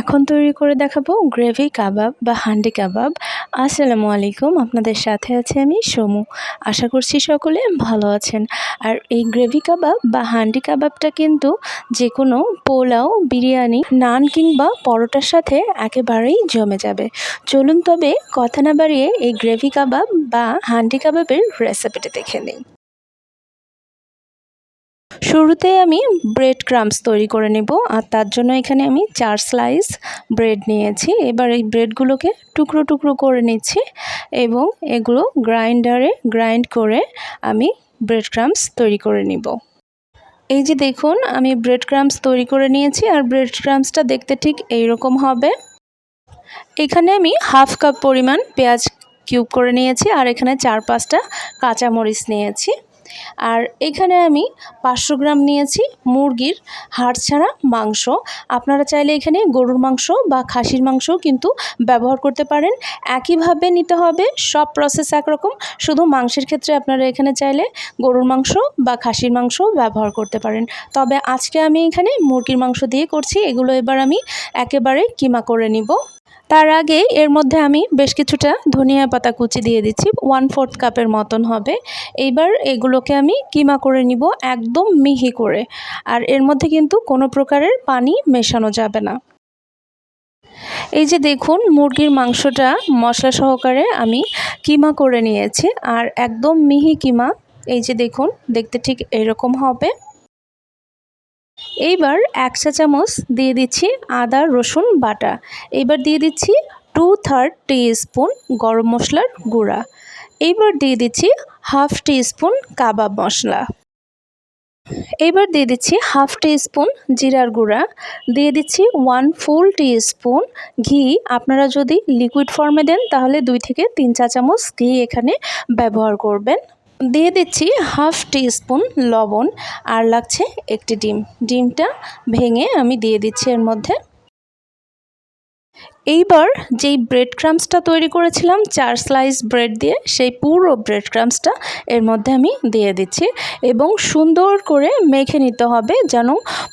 এখন তৈরি করে দেখাবো গ্রেভি কাবাব বা হান্ডি কাবাব। আসসালামু আলাইকুম, আপনাদের সাথে আছে আমি সমু। আশা করছি সকলে ভালো আছেন। আর এই গ্রেভি কাবাব বা হান্ডি কাবাবটা কিন্তু যে কোনো পোলাও, বিরিয়ানি, নান কিংবা পরোটার সাথে একেবারেই জমে যাবে। চলুন তবে কথা না বাড়িয়ে এই গ্রেভি কাবাব বা হান্ডি কাবাবের রেসিপিটি দেখে নিই। শুরুতে আমি ব্রেড ক্রামস তৈরি করে নেব, আর তার জন্য এখানে আমি চার স্লাইস ব্রেড নিয়েছি। এবার এই ব্রেডগুলোকে টুকরো টুকরো করে নিচ্ছি এবং এগুলো গ্রাইন্ডারে গ্রাইন্ড করে আমি ব্রেড ক্রামস তৈরি করে নিব। এই যে দেখুন, আমি ব্রেড ক্রামস তৈরি করে নিয়েছি, আর ব্রেড ক্রামসটা দেখতে ঠিক এই রকম হবে। এখানে আমি হাফ কাপ পরিমাণ পেঁয়াজ কিউব করে নিয়েছি, আর এখানে চার পাঁচটা কাঁচামরিচ নিয়েছি। আর এখানে আমি পাঁচশো গ্রাম নিয়েছি মুরগির হাড় ছাড়া মাংস। আপনারা চাইলে এখানে গরুর মাংস বা খাসির মাংসও কিন্তু ব্যবহার করতে পারেন। একইভাবে নিতে হবে, সব প্রসেস একরকম। শুধু মাংসের ক্ষেত্রে আপনারা এখানে চাইলে গরুর মাংস বা খাসির মাংস ব্যবহার করতে পারেন। তবে আজকে আমি এখানে মুরগির মাংস দিয়ে করছি। এগুলো এবার আমি একেবারে কিমা করে নিব। তার আগে এর মধ্যে আমি বেশ কিছুটা ধনিয়া পাতা কুচি দিয়ে দিচ্ছি ওয়ান ফোর্থ কাপের মতন হবে। এইবার এগুলোকে আমি কিমা করে নিব, একদম মিহি করে। আর এর মধ্যে কিন্তু কোনো প্রকারের পানি মেশানো যাবে না। এই যে দেখুন, মুরগির মাংসটা মশলা সহকারে আমি কিমা করে নিয়েছি, আর একদম মিহি কিমা, এই যে দেখুন, দেখতে ঠিক এরকম হবে। এইবার এক চা চামচ দিয়ে দিচ্ছি আদা, রসুন বাটা। এইবার দিয়ে দিচ্ছি টু থার্ড টি স্পুন গরম মশলার গুঁড়া। এইবার দিয়ে দিচ্ছি হাফ টি স্পুন কাবাব মশলা। এইবার দিয়ে দিচ্ছি হাফ টি স্পুন জিরার গুঁড়া। দিয়ে দিচ্ছি ওয়ান ফুল টি স্পুন ঘি। আপনারা যদি লিকুইড ফর্মে দেন, তাহলে দুই থেকে তিন চা চামচ ঘি এখানে ব্যবহার করবেন। দিয়ে দিচ্ছি হাফ টি স্পুন লবণ আর লাগছে একটি ডিম। ডিমটা ভেঙে আমি দিয়ে দিচ্ছি এর মধ্যে। এইবার যেই ব্রেড ক্রামসটা তৈরি করেছিলাম, চার স্লাইস ব্রেড দিয়ে সেই পুরো ব্রেড ক্রামসটা এর মধ্যে আমি দিয়ে দিচ্ছি এবং সুন্দর করে মেখে নিতে হবে যেন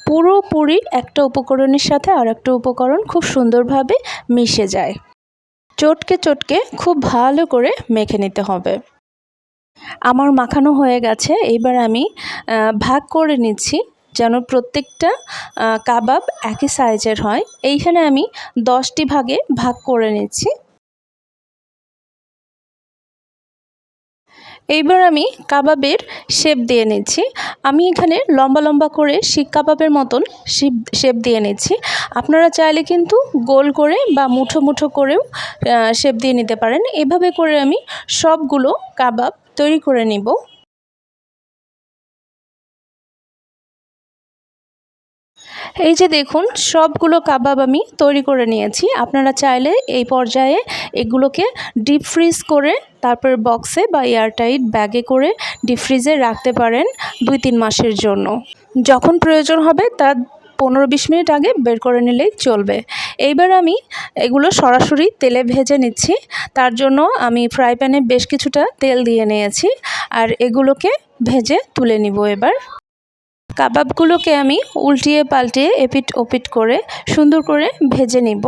পুরোপুরি একটা উপকরণের সাথে আর একটা উপকরণ খুব সুন্দরভাবে মিশে যায়। চটকে চটকে খুব ভালো করে মেখে নিতে হবে। আমার মাখানো হয়ে গেছে। এবার আমি ভাগ করে নিচ্ছি যেন প্রত্যেকটা কাবাব একই সাইজের হয়। এইখানে আমি দশটি ভাগে ভাগ করে নিচ্ছি। এইবার আমি কাবাবের শেপ দিয়ে নিচ্ছি। আমি এখানে লম্বা লম্বা করে শিক কাবাবের মতন শেপ শেপ দিয়ে নিচ্ছি। আপনারা চাইলে কিন্তু গোল করে বা মুঠো মুঠো করেও শেপ দিয়ে নিতে পারেন। এভাবে করে আমি সবগুলো কাবাব তৈরি করে নিব। এই যে দেখুন, সবগুলো কাবাব আমি তৈরি করে নিয়েছি। আপনারা চাইলে এই পর্যায়ে এগুলোকে ডিপ ফ্রিজ করে, তারপর বক্সে বা এয়ারটাইট ব্যাগে করে ডিপ ফ্রিজে রাখতে পারেন দুই তিন মাসের জন্য। যখন প্রয়োজন হবে তা পনেরো বিশ মিনিট আগে বের করে নিলেই চলবে। এইবার আমি এগুলো সরাসরি তেলে ভেজে নিচ্ছি। তার জন্য আমি ফ্রাই প্যানে বেশ কিছুটা তেল দিয়ে নিয়েছি আর এগুলোকে ভেজে তুলে নিব এবার। কাবাবগুলোকে আমি উল্টিয়ে পাল্টিয়ে এপিট ওপিট করে সুন্দর করে ভেজে নিব।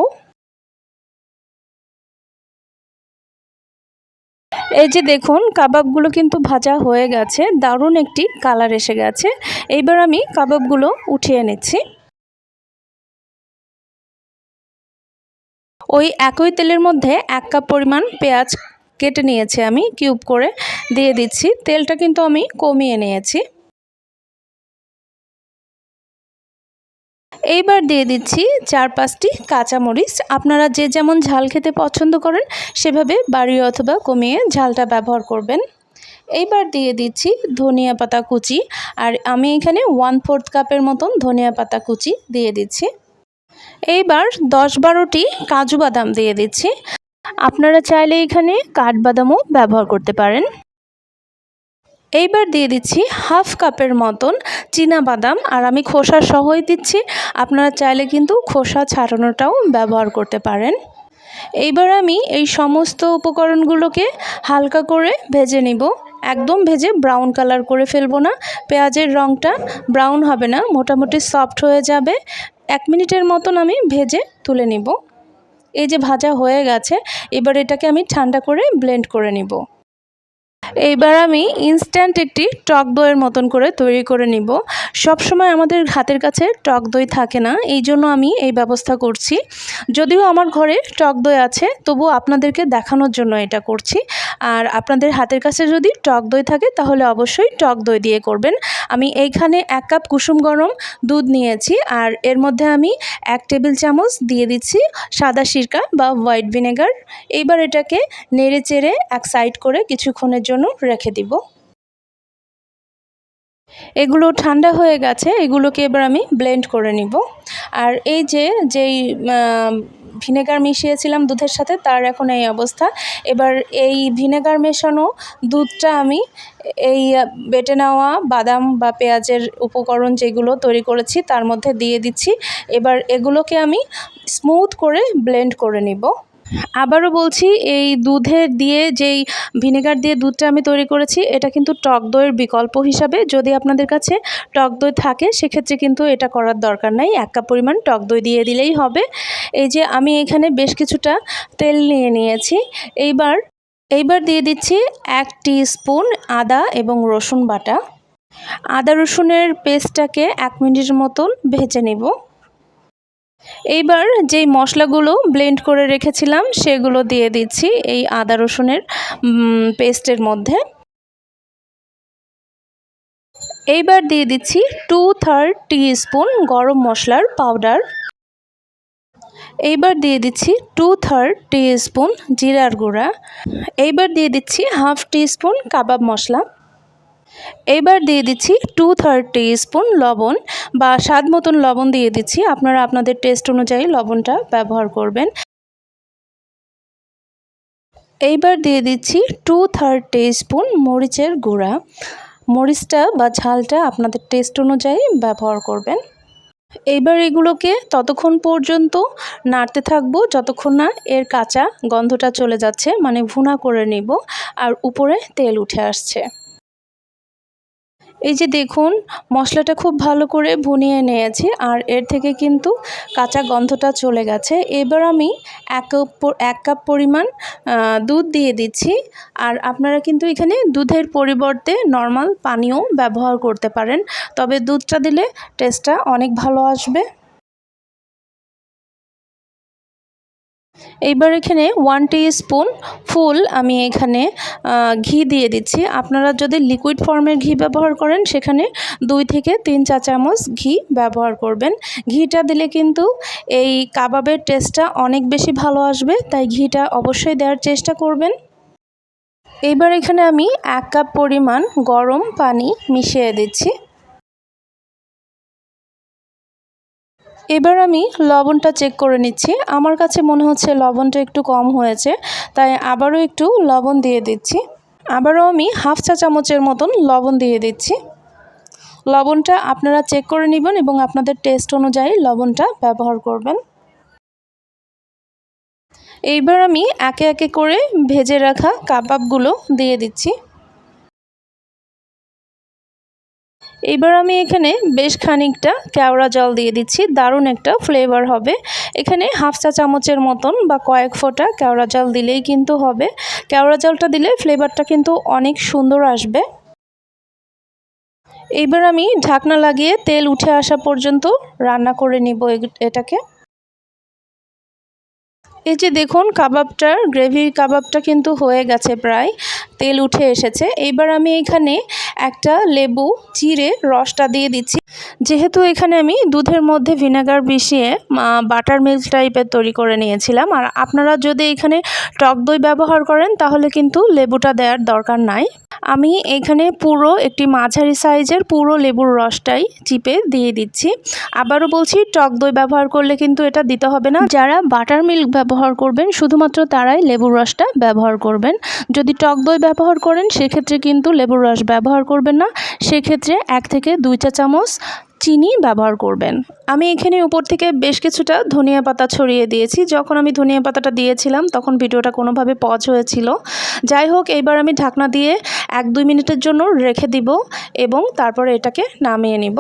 এই যে দেখুন, কাবাবগুলো কিন্তু ভাজা হয়ে গেছে, দারুণ একটি কালার এসে গেছে। এইবার আমি কাবাবগুলো উঠিয়ে নিচ্ছি। ওই একই তেলের মধ্যে এক কাপ পরিমাণ পেঁয়াজ কেটে নিয়েছি আমি, কিউব করে দিয়ে দিচ্ছি। তেলটা কিন্তু আমি কমিয়ে নিয়েছি। এইবার দিয়ে দিচ্ছি চার পাঁচটি কাঁচামরিচ। আপনারা যে যেমন ঝাল খেতে পছন্দ করেন, সেভাবে বাড়িয়ে অথবা কমিয়ে ঝালটা ব্যবহার করবেন। এইবার দিয়ে দিচ্ছি ধনিয়া পাতা কুচি। আর আমি এখানে ওয়ান ফোর্থ কাপের মতন ধনিয়া পাতা কুচি দিয়ে দিচ্ছি। এইবার দশ বারোটি কাজু বাদাম দিয়ে দিচ্ছি। আপনারা চাইলে এখানে কাঠবাদামও ব্যবহার করতে পারেন। এইবার দিয়ে দিচ্ছি হাফ কাপের মতন চীনা বাদাম, আর আমি খোসা সহই দিচ্ছি। আপনারা চাইলে কিন্তু খোসা ছাড়ানোটাও ব্যবহার করতে পারেন। এইবার আমি এই সমস্ত উপকরণগুলোকে হালকা করে ভেজে নিব। একদম ভেজে ব্রাউন কালার করে ফেলব না। পেঁয়াজের রঙটা ব্রাউন হবে না, মোটামুটি সফট হয়ে যাবে। এক মিনিটের মতন আমি ভেজে তুলে নিব। এই যে ভাজা হয়ে গেছে, এবার এটাকে আমি ঠান্ডা করে ব্লেন্ড করে নিব। এইবার আমি ইনস্ট্যান্ট একটি টক দইয়ের মতন করে তৈরি করে নিব। সব সময় আমাদের হাতের কাছে টক দই থাকে না, এই জন্য আমি এই ব্যবস্থা করছি। যদিও আমার ঘরে টক দই আছে, তবু আপনাদেরকে দেখানোর জন্য এটা করছি। আর আপনাদের হাতের কাছে যদি টক দই থাকে, তাহলে অবশ্যই টক দই দিয়ে করবেন। আমি এইখানে এক কাপ কুসুম গরম দুধ নিয়েছি, আর এর মধ্যে আমি এক টেবিল চামচ দিয়ে দিচ্ছি সাদা সিরকা বা হোয়াইট ভিনেগার। এইবার এটাকে নেড়ে চেড়ে এক সাইড করে কিছুক্ষণের জন্য রেখে দিব। এগুলো ঠান্ডা হয়ে গেছে, এগুলোকে এবার আমি ব্লেন্ড করে নিব। আর এই যে, যেই ভিনেগার মিশিয়েছিলাম দুধের সাথে, তার এখন এই অবস্থা। এবার এই ভিনেগার মেশানো দুধটা আমি এই বেটে নেওয়া বাদাম বা পেঁয়াজের উপকরণ যেগুলো তৈরি করেছি, তার মধ্যে দিয়ে দিচ্ছি। এবার এগুলোকে আমি স্মুথ করে ব্লেন্ড করে নিব। আবারও বলছি, এই দুধের দিয়ে যেই ভিনেগার দিয়ে দুধটা আমি তৈরি করেছি, এটা কিন্তু টক দইয়ের বিকল্প হিসাবে যদি আপনাদের কাছে টক দই থাকে, সেক্ষেত্রে কিন্তু এটা করার দরকার নাই। এক কাপ পরিমাণ টক দই দিয়ে দিলেই হবে। এই যে আমি এখানে বেশ কিছুটা তেল নিয়ে নিয়েছি। এইবার এইবার দিয়ে দিচ্ছি এক স্পুন আদা এবং রসুন বাটা। আদা রসুনের পেস্টটাকে এক মিনিটের মতন ভেজে নেব। এইবার যেই মশলাগুলো ব্লেন্ড করে রেখেছিলাম, সেগুলো দিয়ে দিচ্ছি এই আদা রসুনের পেস্টের মধ্যে। এইবার দিয়ে দিচ্ছি টু থার্ড স্পুন গরম মশলার পাউডার এইবার দিয়ে দিচ্ছি টু থার্ড স্পুন জিরার গুঁড়া। এইবার দিয়ে দিচ্ছি হাফ স্পুন কাবাব মশলা। এবার দিয়ে দিচ্ছি টু থার্ড স্পুন লবণ বা স্বাদ মতন লবণ দিয়ে দিচ্ছি। আপনারা আপনাদের টেস্ট অনুযায়ী লবণটা ব্যবহার করবেন। এইবার দিয়ে দিচ্ছি টু থার্ড স্পুন মরিচের গুঁড়া। মরিচটা বা ঝালটা আপনাদের টেস্ট অনুযায়ী ব্যবহার করবেন। এইবার এগুলোকে ততক্ষণ পর্যন্ত নাড়তে থাকব, যতক্ষণ না এর কাঁচা গন্ধটা চলে যাচ্ছে মানে ভুনা করে নিব, আর উপরে তেল উঠে আসছে। এই যে দেখুন, মশলাটা খুব ভালো করে ভুনিয়ে নিয়েছি আর এর থেকে কিন্তু কাঁচা গন্ধটা চলে গেছে। এবার আমি এক এক কাপ পরিমাণ দুধ দিয়ে দিচ্ছি। আর আপনারা কিন্তু এখানে দুধের পরিবর্তে নর্মাল পানীয় ব্যবহার করতে পারেন। তবে দুধটা দিলে টেস্টটা অনেক ভালো আসবে। এইবার এখানে ওয়ান স্পুন ফুল আমি এখানে ঘি দিয়ে দিচ্ছি। আপনারা যদি লিকুইড ফর্মের ঘি ব্যবহার করেন, সেখানে দুই থেকে তিন চা চামচ ঘি ব্যবহার করবেন। ঘিটা দিলে কিন্তু এই কাবাবের টেস্টটা অনেক বেশি ভালো আসবে, তাই ঘিটা অবশ্যই দেওয়ার চেষ্টা করবেন। এইবার এখানে আমি এক কাপ পরিমাণ গরম পানি মিশিয়ে দিচ্ছি। এবার আমি লবণটা চেক করে নিচ্ছি। আমার কাছে মনে হচ্ছে লবণটা একটু কম হয়েছে, তাই আবারও একটু লবণ দিয়ে দিচ্ছি। আবারও আমি হাফ চা চামচের মতন লবণ দিয়ে দিচ্ছি। লবণটা আপনারা চেক করে নেবেন এবং আপনাদের টেস্ট অনুযায়ী লবণটা ব্যবহার করবেন। এইবার আমি একে একে করে ভেজে রাখা কাবাবগুলো দিয়ে দিচ্ছি। এবার আমি এখানে বেশ খানিকটা কেওড়া জল দিয়ে দিচ্ছি, দারুণ একটা ফ্লেভার হবে। এখানে হাফ চা চামচের মতন বা কয়েক ফোঁটা কেওড়া জল দিলেই কিন্তু হবে। কেওড়া জলটা দিলে ফ্লেভারটা কিন্তু অনেক সুন্দর আসবে। এইবার আমি ঢাকনা লাগিয়ে তেল উঠে আসা পর্যন্ত রান্না করে নিব এটাকে। এই যে দেখুন, কাবাবটার গ্রেভি কাবাবটা কিন্তু হয়ে গেছে প্রায়, তেল উঠে এসেছে। এবার আমি এখানে একটা লেবু চিড়ে রসটা দিয়ে দিচ্ছি। যেহেতু এখানে আমি দুধের মধ্যে ভিনেগার মিশিয়ে বাটার মিল্ক টাইপের তৈরি করে নিয়েছিলাম, আর আপনারা যদি এখানে টক দই ব্যবহার করেন, তাহলে কিন্তু লেবুটা দেওয়ার দরকার নাই। আমি এখানে পুরো একটি মাঝারি সাইজের পুরো লেবুর রসটাই চিপে দিয়ে দিচ্ছি। আবারও বলছি, টক দই ব্যবহার করলে কিন্তু এটা দিতে হবে না। যারা বাটার মিল্ক ব্যবহার করবেন, শুধুমাত্র তারাই লেবুর রসটা ব্যবহার করবেন। যদি টক দই ব্যবহার করেন, সেক্ষেত্রে কিন্তু লেবুর রস ব্যবহার করবেন না। সেক্ষেত্রে এক থেকে দুই চা চামচ চিনি ব্যবহার করবেন। আমি এখানে উপর থেকে বেশ কিছুটা ধনিয়া পাতা ছড়িয়ে দিয়েছি। যখন আমি ধনিয়া পাতাটা দিয়েছিলাম, তখন ভিডিওটা কোনোভাবে পজ হয়েছিল। যাই হোক এইবার আমি ঢাকনা দিয়ে এক দুই মিনিটের জন্য রেখে দিব এবং তারপরে এটাকে নামিয়ে নিব।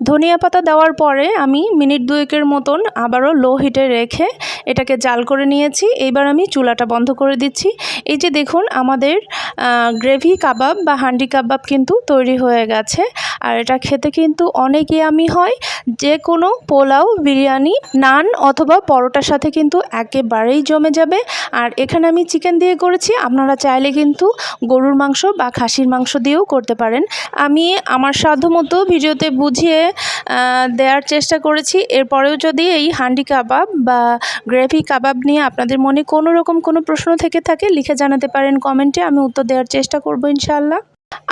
ধনিয়া পাতা দেওয়ার পরে আমি মিনিট দুয়েকের মতন আবারও লো হিটে রেখে এটাকে জাল করে নিয়েছি। এবার আমি চুলাটা বন্ধ করে দিচ্ছি। এই যে দেখুন, আমাদের গ্রেভি কাবাব বা হান্ডি কাবাব কিন্তু তৈরি হয়ে গেছে। আর এটা খেতে কিন্তু অনেক ইয়ামি হয়। যে কোনো পোলাও, বিরিয়ানি, নান অথবা পরোটার সাথে কিন্তু একেবারেই জমে যাবে। আর এখানে আমি চিকেন দিয়ে করেছি। আপনারা চাইলে কিন্তু গরুর মাংস বা খাসির মাংস দিয়েও করতে পারেন। আমি আমার সাধ্যমতো ভিডিওতে বুঝিয়ে দেওয়ার চেষ্টা করেছি। এরপরেও যদি এই হান্ডি কাবাব বা গ্রেভি কাবাব নিয়ে আপনাদের মনে কোনো রকম কোনো প্রশ্ন থেকে থাকে, লিখে জানাতে পারেন কমেন্টে। আমি উত্তর দেওয়ার চেষ্টা করব ইনশাআল্লাহ।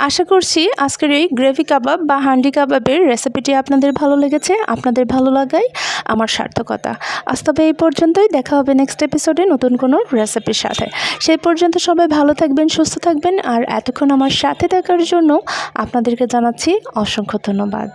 আশা করছি আজকের এই গ্রেভি কাবাব বা হান্ডি কাবাবের রেসিপিটি আপনাদের ভালো লেগেছে, আপনাদের ভালো লাগাই, আমার সার্থকতা। আজ তবে এই পর্যন্তই, দেখা হবে নেক্সট এপিসোডে নতুন কোনো রেসিপির সাথে। সেই পর্যন্ত সবাই ভালো থাকবেন, সুস্থ থাকবেন, আর এতক্ষণ আমার সাথে থাকার জন্য আপনাদেরকে জানাচ্ছি অসংখ্য ধন্যবাদ।